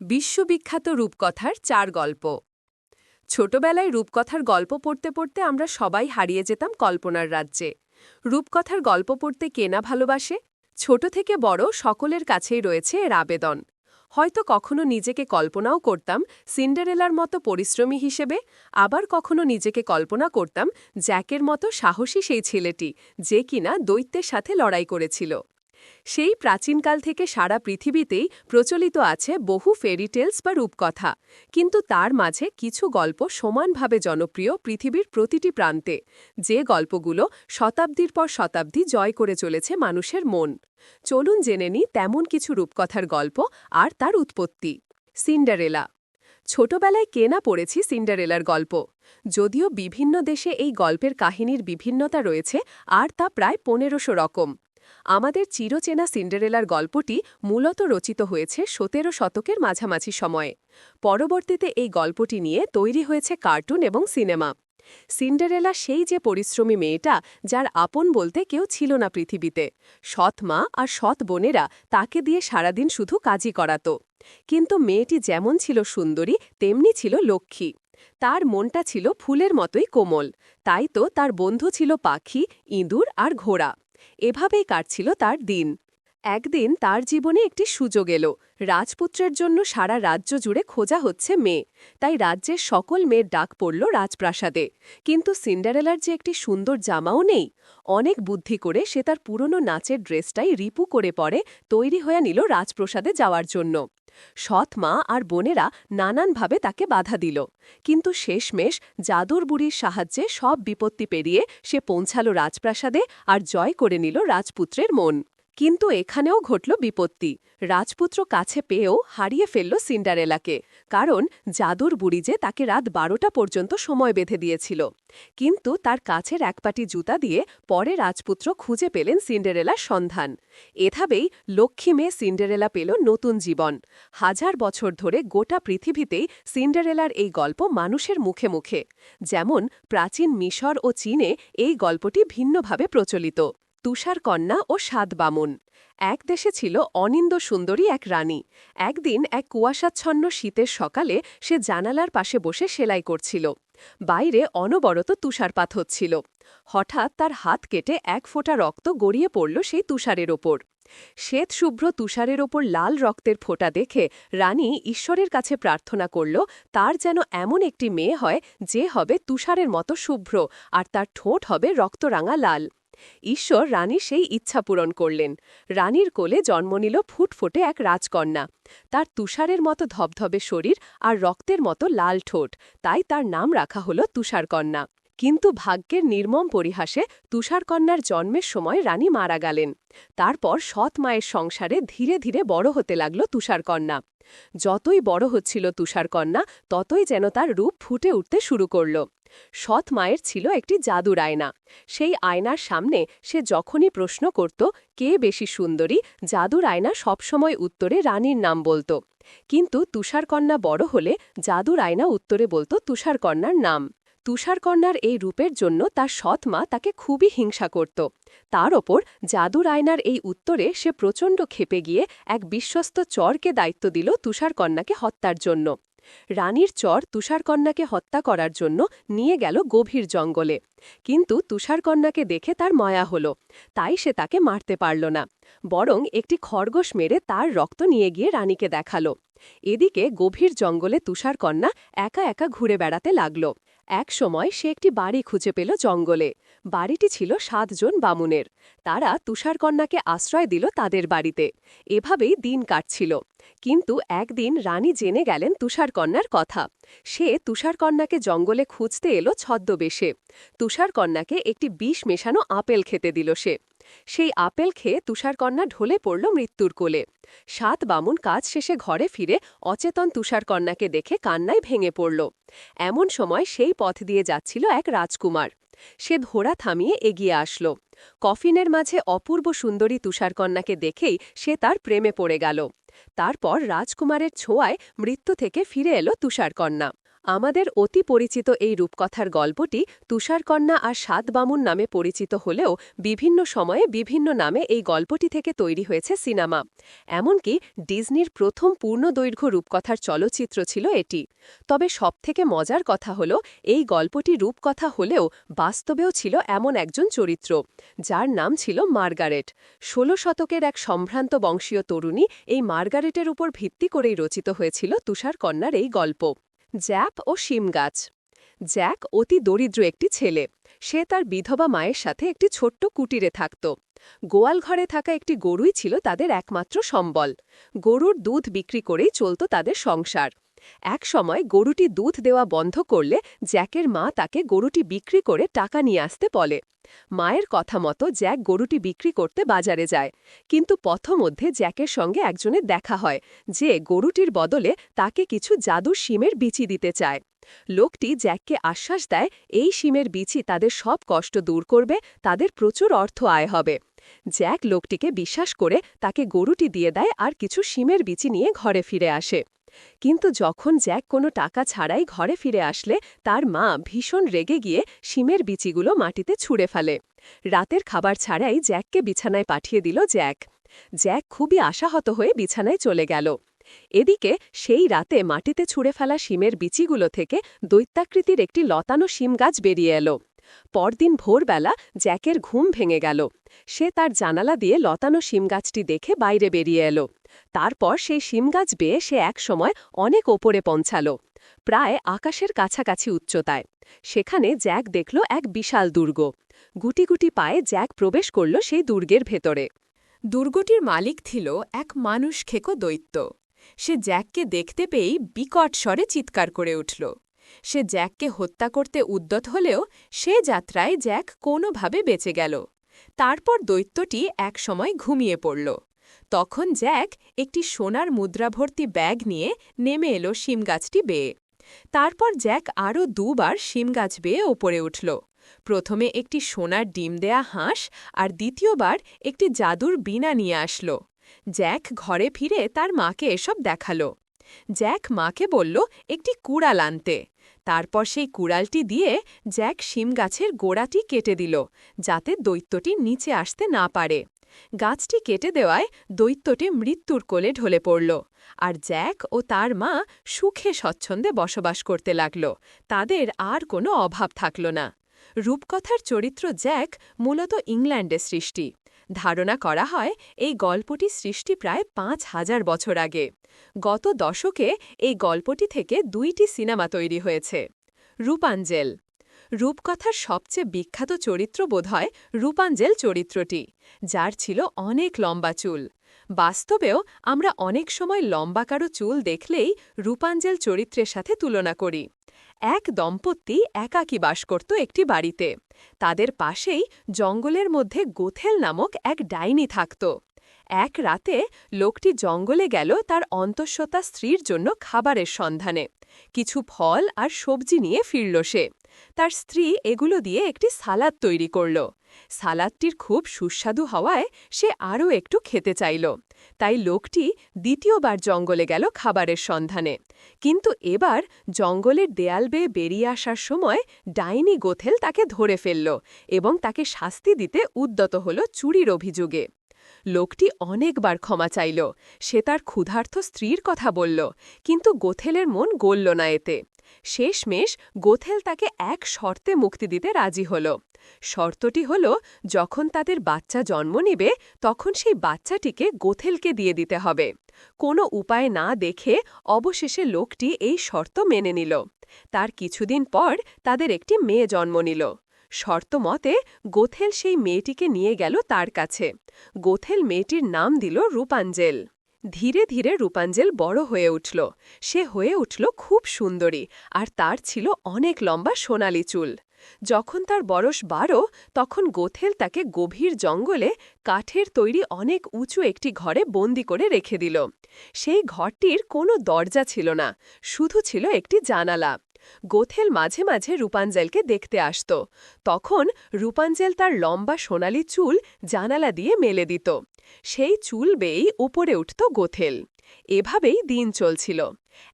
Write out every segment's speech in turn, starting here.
বিশ্ববিখ্যাত রূপকথার চার গল্প। ছোটবেলায় রূপকথার গল্প পড়তে পড়তে আমরা সবাই হারিয়ে যেতাম কল্পনার রাজ্যে। রূপকথার গল্প পড়তে কেনা ভালোবাসে? ছোট থেকে বড় সকলের কাছেই রয়েছে এর আবেদন। হয়তো কখনো নিজেকে কল্পনাও করতাম সিন্ডারেলার মতো পরিশ্রমী হিসেবে, আবার কখনো নিজেকে কল্পনা করতাম জ্যাকের মতো সাহসী সেই ছেলেটি যে কিনা দৈত্যের সাথে লড়াই করেছিল। সেই প্রাচীনকাল থেকে সারা পৃথিবীতেই প্রচলিত আছে বহু ফেরিটেলস বা রূপকথা। কিন্তু তার মাঝে কিছু গল্প সমানভাবে জনপ্রিয় পৃথিবীর প্রতিটি প্রান্তে, যে গল্পগুলো শতাব্দীর পর শতাব্দী জয় করে চলেছে মানুষের মন। চলুন জেনে নি তেমন কিছু রূপকথার গল্প আর তার উৎপত্তি। সিন্ডারেলা। ছোটবেলায় কেনা পড়েছি সিন্ডারেলার গল্প। যদিও বিভিন্ন দেশে এই গল্পের কাহিনীর বিভিন্নতা রয়েছে, আর তা প্রায় পনেরোশো রকম। আমাদের চিরচেনা সিন্ডারেলার গল্পটি মূলত রচিত হয়েছে সতেরো শতকের মাঝামাঝি সময়ে। পরবর্তীতে এই গল্পটি নিয়ে তৈরি হয়েছে কার্টুন এবং সিনেমা। সিন্ডারেলা সেই যে পরিশ্রমী মেয়েটা যার আপন বলতে কেউ ছিল না পৃথিবীতে। সৎ মা আর সৎ বোনেরা তাকে দিয়ে সারাদিন শুধু কাজই করাত। কিন্তু মেয়েটি যেমন ছিল সুন্দরী, তেমনি ছিল লক্ষ্মী। তার মনটা ছিল ফুলের মতোই কোমল। তাই তো তার বন্ধু ছিল পাখি, ইঁদুর আর ঘোড়া। এভাবেই কাটছিল তার দিন। একদিন তার জীবনে একটি সুযোগ এলো। রাজপুত্রের জন্য সারা রাজ্য জুড়ে খোঁজা হচ্ছে মেয়ে। তাই রাজ্যের সকল মেয়ের ডাক পড়ল রাজপ্রাসাদে। কিন্তু সিন্ডারেলার যে একটি সুন্দর জামাও নেই, অনেক বুদ্ধি করে সে তার পুরনো নাচের ড্রেসটাই রিপু করে পরে তৈরি হয়ে নিল রাজপ্রসাদে যাওয়ার জন্য। সৎ মা আর বোনেরা নানানভাবে তাকে বাধা দিল। কিন্তু শেষমেশ জাদুর বুড়ির সাহায্যে সব বিপত্তি পেরিয়ে সে পৌঁছাল রাজপ্রাসাদে আর জয় করে নিল রাজপুত্রের মন। কিন্তু এখানেও ঘটল বিপত্তি। রাজপুত্র কাছে পেয়েও হারিয়ে ফেলল সিন্ডারেলাকে, কারণ জাদুর বুড়ি যে তাকে রাত বারোটা পর্যন্ত সময় বেঁধে দিয়েছিল। কিন্তু তার কাছের একপাটি জুতা দিয়ে পরে রাজপুত্র খুঁজে পেলেন সিন্ডারেলার সন্ধান। এভাবেই লক্ষ্মী মেয়ে সিন্ডারেলা পেল নতুন জীবন। হাজার বছর ধরে গোটা পৃথিবীতেই সিন্ডারেলার এই গল্প মানুষের মুখে মুখে। যেমন প্রাচীন মিশর ও চীনে এই গল্পটি ভিন্নভাবে প্রচলিত। তুষার কন্যা ও সাত বামুন। এক দেশে ছিল অনিন্দ সুন্দরী এক রানী। একদিন এক কুয়াশাচ্ছন্ন শীতের সকালে সে জানালার পাশে বসে সেলাই করছিল। বাইরে অনবরত তুষারপাত হচ্ছিল। হঠাৎ তার হাত কেটে এক ফোঁটা রক্ত গড়িয়ে পড়ল সেই তুষারের ওপর। শ্বেত শুভ্র তুষারের ওপর লাল রক্তের ফোঁটা দেখে রানী ঈশ্বরের কাছে প্রার্থনা করল, তার যেন এমন একটি মেয়ে হয় যে হবে তুষারের মতো শুভ্র, আর তার ঠোঁট হবে রক্তরাঙা লাল। ঈশ্বর রানীর সেই ইচ্ছা পূরণ করলেন। রানীর কোলে জন্ম নিল ফুটফুটে এক রাজকন্যা। তার তুষারের মতো ধবধবে শরীর আর রক্তের মতো লাল ঠোঁট। তাই তার নাম রাখা হল তুষারকন্যা। কিন্তু ভাগ্যের নির্মম পরিহাসে তুষারকন্যার জন্মের সময় রানী মারা গেলেন। তারপর সৎ মায়ের সংসারে ধীরে ধীরে বড় হতে লাগল তুষারকন্যা। যতই বড় হচ্ছিল তুষারকন্যা, ততই যেন তার রূপ ফুটে উঠতে শুরু করল। সৎ মায়ের ছিল একটি জাদুর আয়না। সেই আয়নার সামনে সে যখনই প্রশ্ন করত, কে বেশি সুন্দরী? জাদুর আয়না সবসময় উত্তরে রানীর নাম বলত। কিন্তু তুষারকন্যা বড় হলে জাদুর আয়না উত্তরে বলত তুষারকন্যার নাম। তুষারকন্যার এই রূপের জন্য তার সৎ মা তাকে খুবই হিংসা করত। তার ওপর জাদুর আয়নার এই উত্তরে সে প্রচণ্ড ক্ষেপে গিয়ে এক বিশ্বস্ত চরকে দায়িত্ব দিল তুষারকন্যাকে হত্যার জন্য। রানীর চর তুষারকন্যাকে হত্যা করার জন্য নিয়ে গেল গভীর জঙ্গলে। কিন্তু তুষারকন্যাকে দেখে তার ময়া হল। তাই সে তাকে মারতে পারল না। বরং একটি খরগোশ মেরে তার রক্ত নিয়ে গিয়ে রানীকে দেখাল। এদিকে গভীর জঙ্গলে তুষারকন্যা একা একা ঘুরে বেড়াতে লাগল। এক সময় সে একটি বাড়ি খুঁজে পেল জঙ্গলে। বাড়িটি ছিল সাতজন বামুনের। তারা তুষারকন্যাকে আশ্রয় দিল তাদের বাড়িতে। এভাবেই দিন কাটছিল। কিন্তু একদিন রানী জেনে গেলেন তুষারকন্যার কথা। সে তুষারকন্যাকে জঙ্গলে খুঁজতে এলো ছদ্মবেশে। তুষারকন্যাকে একটি বিষ মেশানো আপেল খেতে দিল সে। সেই আপেল খেয়ে তুষারকন্যা ঢলে পড়ল মৃত্যুর কোলে। সাত বামুন কাজ শেষে ঘরে ফিরে অচেতন তুষারকন্যাকে দেখে কান্নায় ভেঙে পড়ল। এমন সময় সেই পথ দিয়ে যাচ্ছিল এক রাজকুমার। সে ধোড়া থামিয়ে এগিয়ে আসল। কফিনের মাঝে অপূর্ব সুন্দরী তুষারকন্যাকে দেখেই সে তার প্রেমে পড়ে গেল। তারপর রাজকুমারের ছোঁয়ায় মৃত্যু থেকে ফিরে এলো তুষারকন্যা। আমাদের অতি পরিচিত এই রূপকথার গল্পটি তুষারকন্যা আর সাত বামুন নামে পরিচিত হলেও বিভিন্ন সময়ে বিভিন্ন নামে এই গল্পটি থেকে তৈরি হয়েছে সিনেমা। এমনকি ডিজনির প্রথম পূর্ণদৈর্ঘ্য রূপকথার চলচ্চিত্র ছিল এটি। তবে সবথেকে মজার কথা হল, এই গল্পটি রূপকথা হলেও বাস্তবেও ছিল এমন একজন চরিত্র, যার নাম ছিল মার্গারেট। ষোলো শতকের এক সম্ভ্রান্ত বংশীয় তরুণী এই মার্গারেটের উপর ভিত্তি করেই রচিত হয়েছিল তুষারকন্যার এই গল্প। জ্যাপ ও শিম গাছ। জ্যাক অতি দরিদ্র একটি ছেলে। সে তার বিধবা মায়ের সাথে একটি ছোট্ট কুটিরে থাকত। গোয়াল ঘরে থাকা একটি গরুই ছিল তাদের একমাত্র সম্বল। গরুর দুধ বিক্রি করেই চলত তাদের সংসার। এক সময় গরুটি দুধ দেওয়া বন্ধ করলে জ্যাকের মা তাকে গরুটি বিক্রি করে টাকা নিয়ে আসতে বলে। মায়ের কথা মতো জ্যাক গরুটি বিক্রি করতে বাজারে যায়। কিন্তু পথমধ্যে জ্যাকের সঙ্গে একজনের দেখা হয়, যে গরুটির বদলে তাকে কিছু জাদু শিমের বিচি দিতে চায়। লোকটি জ্যাককে আশ্বাস দেয়, এই শিমের বিচি তাদের সব কষ্ট দূর করবে, তাদের প্রচুর অর্থ আয় হবে। জ্যাক লোকটিকে বিশ্বাস করে তাকে গরুটি দিয়ে দেয় আর কিছু শিমের বিচি নিয়ে ঘরে ফিরে আসে। কিন্তু যখন জ্যাক কোনো টাকা ছাড়াই ঘরে ফিরে আসলে, তার মা ভীষণ রেগে গিয়ে শিমের বিচিগুলো মাটিতে ছুঁড়ে ফেলে। রাতের খাবার ছাড়াই জ্যাককে বিছানায় পাঠিয়ে দিল জ্যাক। জ্যাক খুবই আশাহত হয়ে বিছানায় চলে গেল। এদিকে সেই রাতে মাটিতে ছুঁড়ে ফেলা শিমের বিচিগুলো থেকে দৈত্যাকৃতির একটি লতানো শিম গাছ বেরিয়ে এলো। পরদিন ভোরবেলা জ্যাকের ঘুম ভেঙে গেল। সে তার জানালা দিয়ে লতানো শিমগাছটি দেখে বাইরে বেরিয়ে এলো। তারপর সেই শিমগাছ বেয়ে সে এক সময় অনেক ওপরে পৌঁছাল, প্রায় আকাশের কাছাকাছি উচ্চতায়। সেখানে জ্যাক দেখল এক বিশাল দুর্গ। গুটি গুটি পায়ে জ্যাক প্রবেশ করল সেই দুর্গের ভেতরে। দুর্গটির মালিক ছিল এক মানুষ খেকো দৈত্য। সে জ্যাককে দেখতে পেয়েই বিকট স্বরে চিৎকার করে উঠল। সে জ্যাককে হত্যা করতে উদ্যত হলেও সে যাত্রায় জ্যাক কোনোভাবে বেঁচে গেল। তারপর দৈত্যটি একসময় ঘুমিয়ে পড়ল। তখন জ্যাক একটি সোনার মুদ্রাভর্তি ব্যাগ নিয়ে নেমে এলো শিমগাছটি বেয়ে। তারপর জ্যাক আরও দুবার শিমগাছ বেয়ে ওপরে উঠল। প্রথমে একটি সোনার ডিম দেয়া হাঁস আর দ্বিতীয়বার একটি জাদুর বিনা নিয়ে আসলো। জ্যাক ঘরে ফিরে তার মাকে এসব দেখাল। জ্যাক মাকে বলল, একটি কুড়াল আনতে। তারপর সেই কুড়ালটি দিয়ে জ্যাক শিম গাছের গোড়াটি কেটে দিল, যাতে দৈত্যটি নিচে আসতে না পারে। গাছটি কেটে দেওয়ায় দৈত্যটি মৃত্যুর কোলে ঢলে পড়ল, আর জ্যাক ও তার মা সুখে স্বচ্ছন্দে বসবাস করতে লাগল। তাদের আর কোনো অভাব থাকল না। রূপকথার চরিত্র জ্যাক মূলত ইংল্যান্ডে সৃষ্টি। ধারণা করা হয় এই গল্পটি সৃষ্টি প্রায় পাঁচ হাজার বছর আগে। গত দশকে এই গল্পটি থেকে দুইটি সিনেমা তৈরি হয়েছে। রূপাঞ্জেল রূপকথার সবচেয়ে বিখ্যাত চরিত্র বোধহয় রূপাঞ্জেল চরিত্রটি, যার ছিল অনেক লম্বা চুল। বাস্তবেও আমরা অনেক সময় লম্বা কারও চুল দেখলেই রূপাঞ্জেল চরিত্রের সাথে তুলনা করি। এক দম্পতি একাকী বাস করত একটি বাড়িতে। তাদের পাশেই জঙ্গলের মধ্যে গোথেল নামক এক ডাইনি থাকত। এক রাতে লোকটি জঙ্গলে গেল তার অন্তঃসত্ত্বা স্ত্রীর জন্য খাবারের সন্ধানে। কিছু ফল আর সবজি নিয়ে ফিরল সে। তার স্ত্রী এগুলো দিয়ে একটি সালাদ তৈরি করল। সালাদটির খুব সুস্বাদু হওয়ায় সে আরও একটু খেতে চাইল। তাই লোকটি দ্বিতীয়বার জঙ্গলে গেল খাবারের সন্ধানে। কিন্তু এবার জঙ্গলের দেয়াল বেয়ে বেরিয়ে আসার সময় ডাইনি গোথেল তাকে ধরে ফেলল এবং তাকে শাস্তি দিতে উদ্যত হল চুরির অভিযোগে। লোকটি অনেকবার ক্ষমা চাইল। সে তার ক্ষুধার্থ স্ত্রীর কথা বলল, কিন্তু গোথেলের মন গলল না এতে। শেষমেশ গোথেল তাকে এক শর্তে মুক্তি দিতে রাজি হল। শর্তটি হল, যখন তাদের বাচ্চা জন্ম নিবে, তখন সেই বাচ্চাটিকে গোথেলকে দিয়ে দিতে হবে। কোনো উপায় না দেখে অবশেষে লোকটি এই শর্ত মেনে নিল। তার কিছুদিন পর তাদের একটি মেয়ে জন্ম নিল। শর্ত মতে, গোথেল সেই মেয়েটিকে নিয়ে গেল তার কাছে। গোথেল মেয়েটির নাম দিল রূপাঞ্জেল। ধীরে ধীরে রূপাঞ্জেল বড় হয়ে উঠল। সে হয়ে উঠল খুব সুন্দরী, আর তার ছিল অনেক লম্বা সোনালি চুল। যখন তার বয়স বারো, তখন গোথেল তাকে গভীর জঙ্গলে কাঠের তৈরি অনেক উঁচু একটি ঘরে বন্দি করে রেখে দিল। সেই ঘরটির কোনো দরজা ছিল না, শুধু ছিল একটি জানালা। গোথেল মাঝে মাঝে রূপাঞ্জেলকে দেখতে আসত। তখন রূপাঞ্জেল তার লম্বা সোনালি চুল জানালা দিয়ে মেলে দিত। সেই চুল বেয়েই ওপরে উঠত গোথেল। এভাবেই দিন চলছিল।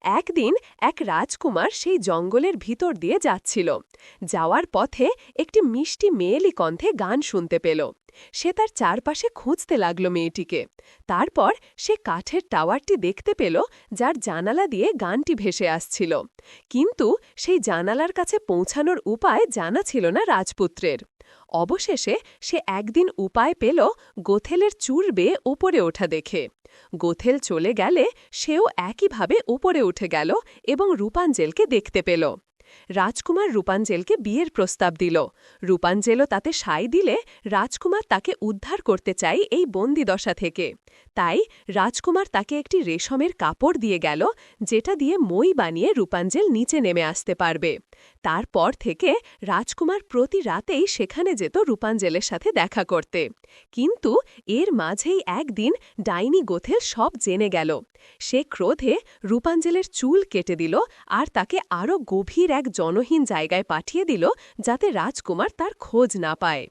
একদিন এক রাজকুমার সেই জঙ্গলের ভিতর দিয়ে যাচ্ছিল। যাওয়ার পথে একটি মিষ্টি মেয়েলি কণ্ঠে গান শুনতে পেল। সে তার চারপাশে খুঁজতে লাগল মেয়েটিকে। তারপর সে কাঠের টাওয়ারটি দেখতে পেল, যার জানালা দিয়ে গানটি ভেসে আসছিল। কিন্তু সেই জানালার কাছে পৌঁছানোর উপায় জানা ছিল না রাজপুত্রের। অবশেষে সে একদিন উপায় পেল, গোথেলের চুর বেয়ে ওপরে ওঠা দেখে। গোথেল চলে গেলে সেও একইভাবে উপরে উঠে গেল এবং রূপাঞ্জেলকে দেখতে পেল। রাজকুমার রূপাঞ্জেলকে বিয়ের প্রস্তাব দিল। রূপাঞ্জেলও তাতে সাই দিলে রাজকুমার তাকে উদ্ধার করতে চাই এই বন্দিদশা থেকে। তাই রাজকুমার তাকে একটি রেশমের কাপড় দিয়ে গেল, যেটা দিয়ে মই বানিয়ে রূপাঞ্জেল নিচে নেমে আসতে পারবে। তারপর থেকে রাজকুমার প্রতি রাতেই সেখানে যেত রূপাঞ্জেলের সাথে দেখা করতে। কিন্তু এর মাঝেই একদিন ডাইনি গোথেল সব জেনে গেল। সে ক্রোধে রূপাঞ্জেলের চুল কেটে দিল আর তাকে আরও গভীর এক জনহীন জায়গায় পাঠিয়ে দিল যাতে রাজকুমার তার খোঁজ না পায়।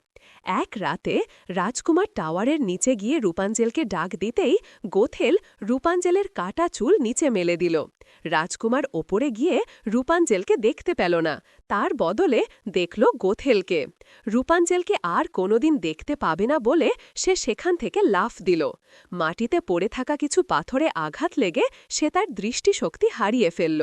এক রাতে রাজকুমার টাওয়ারের নিচে গিয়ে রূপাঞ্জেলকে ডাক দিতেই গোথেল রূপাঞ্জেলের কাটা চুল নিচে মেলে দিল। রাজকুমার ওপরে গিয়ে রূপাঞ্জেলকে দেখতে পেল না। তার বদলে দেখল গোথেলকে। রূপাঞ্জেলকে আর কোনোদিন দেখতে পাবে না বলে সে সেখান থেকে লাফ দিল। মাটিতে পড়ে থাকা কিছু পাথরে আঘাত লেগে সে তার দৃষ্টিশক্তি হারিয়ে ফেলল।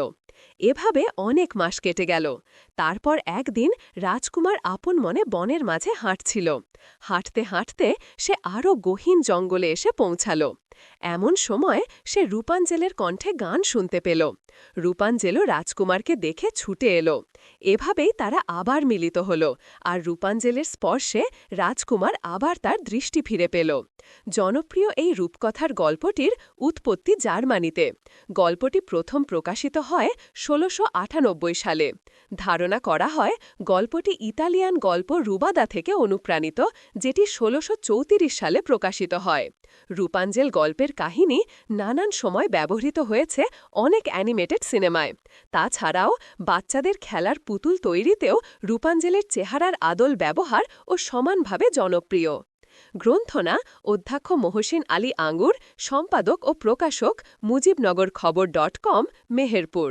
এভাবে অনেক মাস কেটে গেল। তারপর একদিন রাজকুমার আপন মনে বনের মাঝে হাঁটছিল। হাঁটতে হাঁটতে সে আরও গহীন জঙ্গলে এসে পৌঁছাল। এমন সময় সে রূপাঞ্জেলের কণ্ঠে গান শুনতে পেল। রূপাঞ্জেলও রাজকুমারকে দেখে ছুটে এলো। এভাবেই তারা আবার মিলিত হল আর রূপাঞ্জেলের স্পর্শে রাজকুমার আবার তার দৃষ্টি ফিরে পেল। জনপ্রিয় এই রূপকথার গল্পটির উৎপত্তি জার্মানিতে। গল্পটি প্রথম প্রকাশিত হয় ষোলোশো সালে। ধারণা করা হয় গল্পটি ইতালিয়ান গল্প রুবাদা থেকে অনুপ্রাণিত, যেটি ষোলোশো সালে প্রকাশিত হয়। রূপাঞ্জেল গল্পের কাহিনী নানান সময় ব্যবহৃত হয়েছে অনেক অ্যানিমেটেড সিনেমায়। তাছাড়াও বাচ্চাদের খেলার পুতুল তৈরিতেও রূপাঞ্জেলের চেহারার আদল ব্যবহার ও সমানভাবে জনপ্রিয়। গ্রন্থনা, অধ্যক্ষ মহসিন আলী আঙ্গুর, সম্পাদক ও প্রকাশক মুজিবনগর খবর ডট কম, মেহেরপুর।